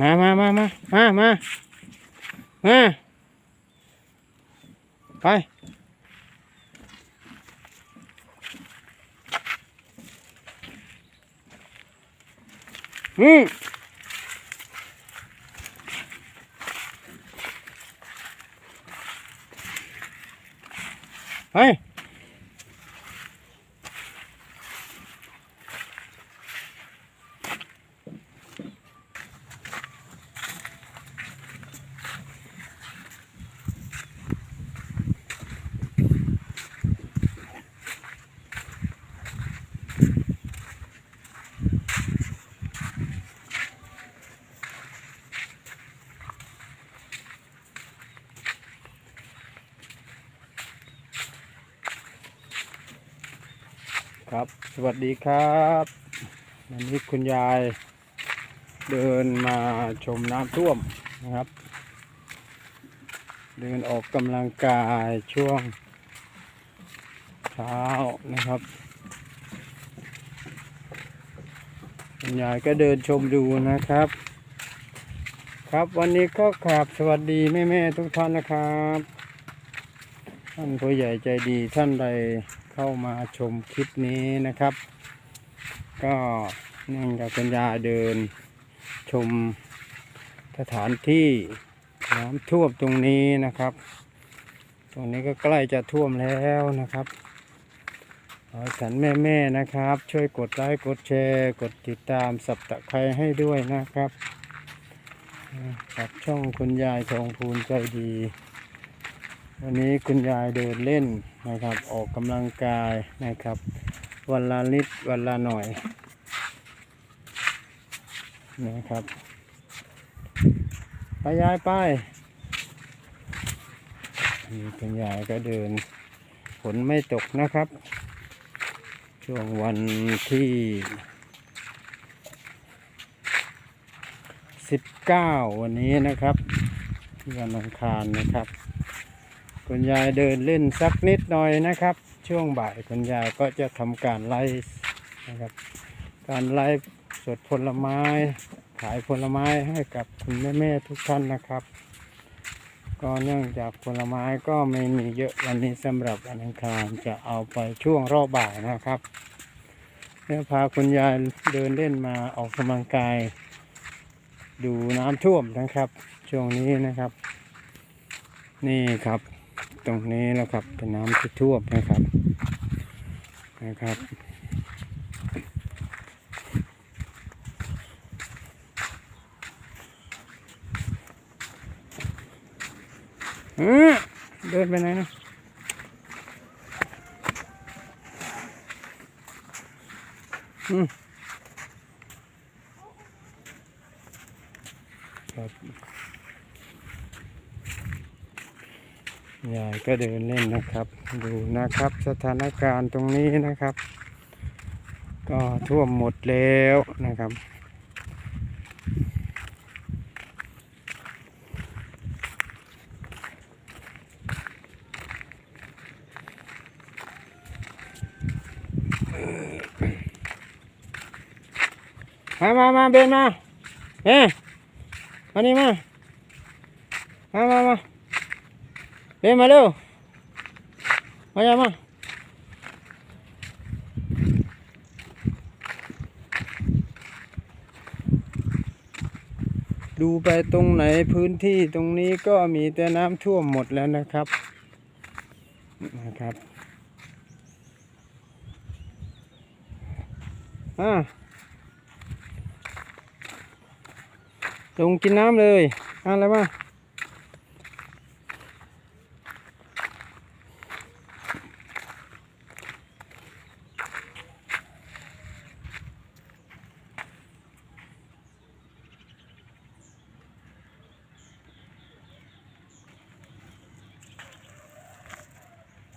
มามามามามามามาไปอืมไป ครับ สวัสดีครับวันนี้คุณยายเดินมาชมน้ำท่วมนะครับ เดินออกกำลังกายช่วงเช้านะครับ คุณยายก็เดินชมดูนะครับ ครับวันนี้ก็กราบสวัสดีแม่แม่ ๆ ทุกท่านนะครับ ท่านผู้ใหญ่ใจดีท่านใด เข้ามาชมคลิปนี้นะครับ ก็นื่งจากคุณยายเดิน ชมสถานที่น้ำท่วมตรงนี้นะครับ ตรงนี้ก็ใกล้จะท่วมแล้วนะครับขอให้ท่านแม่ๆนะครับ ช่วยกดไลค์กดแชร์ กดติดตามสับตะไคร้ให้ด้วยนะครับกับช่องคุณยายทองพูนใจดี วันนี้คุณยายเดินเล่นนะครับ ออกกำลังกายนะครับ วันละนิดวันละหน่อยนะครับ ไปยายไปนี่คุณยายก็เดินฝนไม่ตกนะครับ ช่วงวันที่สิบเก้าวันนี้นะครับ วันอังคารนะครับ คุณยายเดินเล่นสักนิดหน่อยนะครับ ช่วงบ่ายคุณยายก็จะทำการไลฟ์นะครับ การไลฟ์สดผลไม้ขายผลไม้ให้กับคุณแม่ๆทุกท่านนะครับ ก็เนื่องจากผลไม้ก็ไม่มีเยอะวันนี้สำหรับวันอังคารจะเอาไปช่วงรอบบ่ายนะครับเพื่อพาคุณยายเดินเล่นมาออกกำลังกาย ดูน้ำท่วมนะครับ ช่วงนี้นะครับ นี่ครับ รงนี้แล้วครับ เป็นน้ำที่ท่วมนะครับนะครับเออเดินไปไหนนะอืมครับ ยายก็เดินเล่นนะครับ ดูนะครับสถานการณ์ตรงนี้นะครับ ก็ท่วมหมดแล้วนะครับ มามามาเบนมาเอ๊ะมานี่มา มามามา เบนมาเร็ว มาอย่ามาดูไปตรงไหนพื้นที่ตรงนี้ก็มีแต่น้ำท่วมหมดแล้วนะครับนะครับอ่าลงกินน้ำเลยเอะไรมา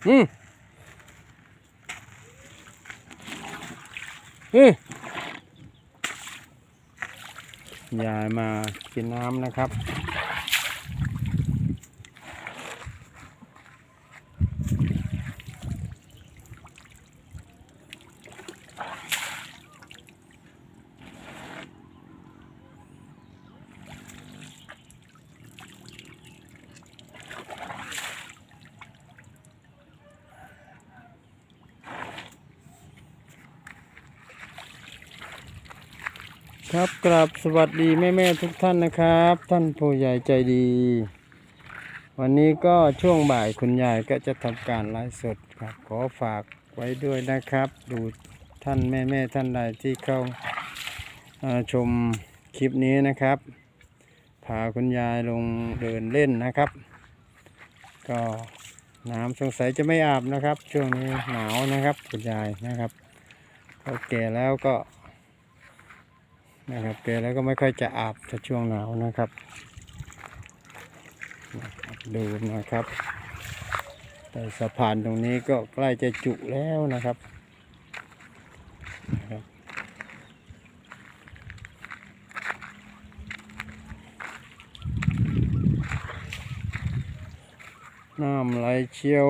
อืมอืมยายมากินน้ำนะครับ ครับกราบสวัสดีแม่แม่ๆทุกท่านนะครับ ท่านผู้ใหญ่ใจดี วันนี้ก็ช่วงบ่ายคุณยายก็จะทำการไลฟ์สดครับ ขอฝากไว้ด้วยนะครับ ดูท่านแม่แม่ๆท่านใดที่เข้าชมคลิปนี้นะครับ พาคุณยายลงเดินเล่นนะครับ ก็น้ำสงสัยจะไม่อาบนะครับ ช่วงนี้หนาวนะครับ คุณยายนะครับก็แก่แล้วก็ นะครับแกแล้วก็ไม่ค่อยจะอาบถ้าช่วงหนาวนะครับนะครับ ดูนะครับ แต่สะพานตรงนี้ก็ใกล้จะจุแล้วนะครับนะครับน้ำไหลเชี่ยว